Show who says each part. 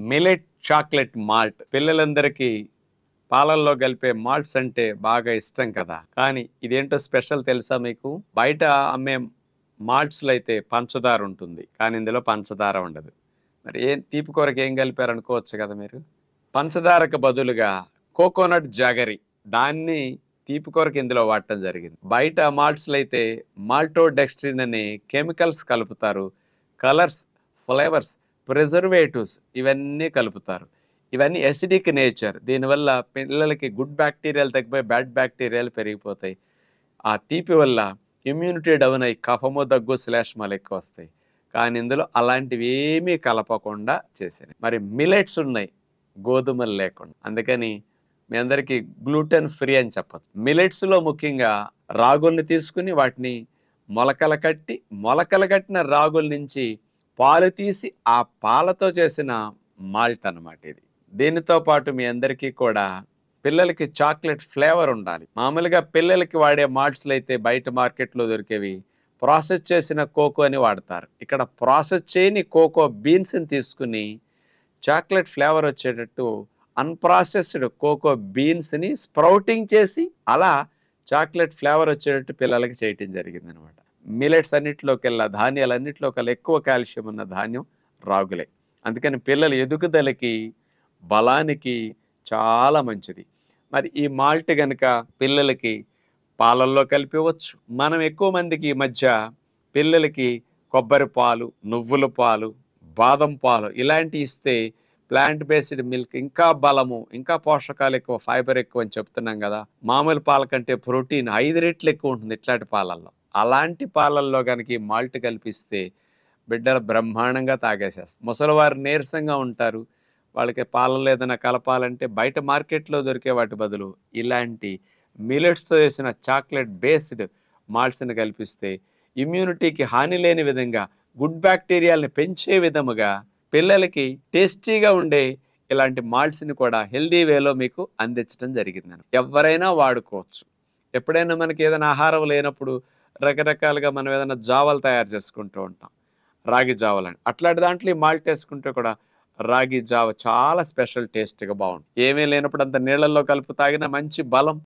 Speaker 1: Millet chocolate malt. పిల్లలందరికీ పాలల్లో కలిపే మాల్ట్స్ అంటే బాగా ఇష్టం కదా. కానీ ఇదేంటో స్పెషల్ తెలుసా మీకు? బయట అమ్మే మాల్ట్స్లో అయితే పంచదార ఉంటుంది. కానీ ఇందులో పంచదార ఉండదు. మరి ఏం తీపి కొరకు ఏం కలిపారు అనుకోవచ్చు కదా మీరు? పంచదారకు బదులుగా కోకోనట్ జాగరి. దాన్ని తీపి కొరకు ఇందులో వాడటం జరిగింది. బయట మాల్ట్స్లో అయితే మాల్టో డెక్స్ట్రిన్ అనే కెమికల్స్ కలుపుతారు. కలర్స్ ఫ్లేవర్స్ ప్రిజర్వేటివ్స్ ఇవన్నీ కలుపుతారు. ఇవన్నీ ఎసిడిక్ నేచర్ దీనివల్ల పిల్లలకి గుడ్ బ్యాక్టీరియాలు తగ్గిపోయి బ్యాడ్ బ్యాక్టీరియాలు పెరిగిపోతాయి. ఆ తీపి వల్ల ఇమ్యూనిటీ డౌన్ అయ్యి కఫము దగ్గు శ్లేష్మాలు ఎక్కువ వస్తాయి. కానీ ఇందులో అలాంటివి ఏమీ కలపకుండా చేసినాయి మరి మిలెట్స్ ఉన్నాయి. గోధుమలు లేకుండా. అందుకని మీ అందరికీ గ్లూటెన్ ఫ్రీ అని చెప్పదు మిలెట్స్లో ముఖ్యంగా రాగుల్ని తీసుకుని వాటిని మొలకల కట్టి మొలకలు కట్టిన రాగుల నుంచి పాలు తీసి ఆ పాలతో చేసిన మాల్ట్ అనమాట ఇది. దీనితో పాటు మీ అందరికీ కూడా పిల్లలకి చాక్లెట్ ఫ్లేవర్ ఉండాలి. మామూలుగా పిల్లలకి వాడే మాల్ట్స్లు అయితే బయట మార్కెట్లో దొరికేవి ప్రాసెస్ చేసిన కోకో అని వాడతారు. ఇక్కడ ప్రాసెస్ చేయని కోకో బీన్స్ని తీసుకుని చాక్లెట్ ఫ్లేవర్ వచ్చేటట్టు అన్ప్రాసెస్డ్ కోకో బీన్స్ని స్ప్రౌటింగ్ చేసి అలా చాక్లెట్ ఫ్లేవర్ వచ్చేటట్టు పిల్లలకి చేయటం జరిగింది అనమాట మిలెట్స్ అన్నిటిలోకెల్లా ధాన్యాలన్నిటిలోకెల్లా ఎక్కువ కాల్షియం ఉన్న ధాన్యం రాగులే. అందుకని పిల్లల ఎదుగుదలకి బలానికి చాలా మంచిది. మరి ఈ మాల్ట్ కనుక పిల్లలకి పాలల్లో కలిపివచ్చు మనం ఎక్కువ మందికి ఈ మధ్య పిల్లలకి కొబ్బరి పాలు నువ్వుల పాలు బాదం పాలు ఇలాంటివి ఇస్తే ప్లాంట్ బేస్డ్ మిల్క్ ఇంకా బలము ఇంకా పోషకాలు ఎక్కువ ఫైబర్ ఎక్కువ అని చెప్తున్నాం కదా. మామూలు పాల కంటే ప్రోటీన్ ఐదు రెట్లు ఎక్కువ ఉంటుంది ఇట్లాంటి పాలల్లో. అలాంటి పాలల్లో కనుక మాల్ట్ కల్పిస్తే బిడ్డలు బ్రహ్మాండంగా తాగేసేస్తారు. ముసలివారు నీరసంగా ఉంటారు. వాళ్ళకి పాలలో ఏదైనా కలపాలంటే బయట మార్కెట్లో దొరికే వాటి బదులు ఇలాంటి మిలెట్స్తో చేసిన చాక్లెట్ బేస్డ్ మాల్ట్స్ని కల్పిస్తే ఇమ్యూనిటీకి హాని లేని విధంగా గుడ్ బ్యాక్టీరియాలని పెంచే విధముగా పిల్లలకి టేస్టీగా ఉండే ఇలాంటి మాల్ట్స్ని కూడా హెల్దీ వేలో మీకు అందించడం జరిగింది ఎవరైనా వాడుకోవచ్చు. ఎప్పుడైనా మనకి ఏదైనా ఆహారం లేనప్పుడు రకరకాలుగా మనం ఏదైనా జావలు తయారు చేసుకుంటూ ఉంటాం. రాగి జావలని. అట్లాంటి దాంట్లో ఈ మాల్ట్ వేసుకుంటే కూడా రాగి జావ చాలా స్పెషల్ టేస్ట్గా బాగుంటుంది. ఏమీ లేనప్పుడు అంత నీళ్ళల్లో కలుపు తాగిన మంచి బలం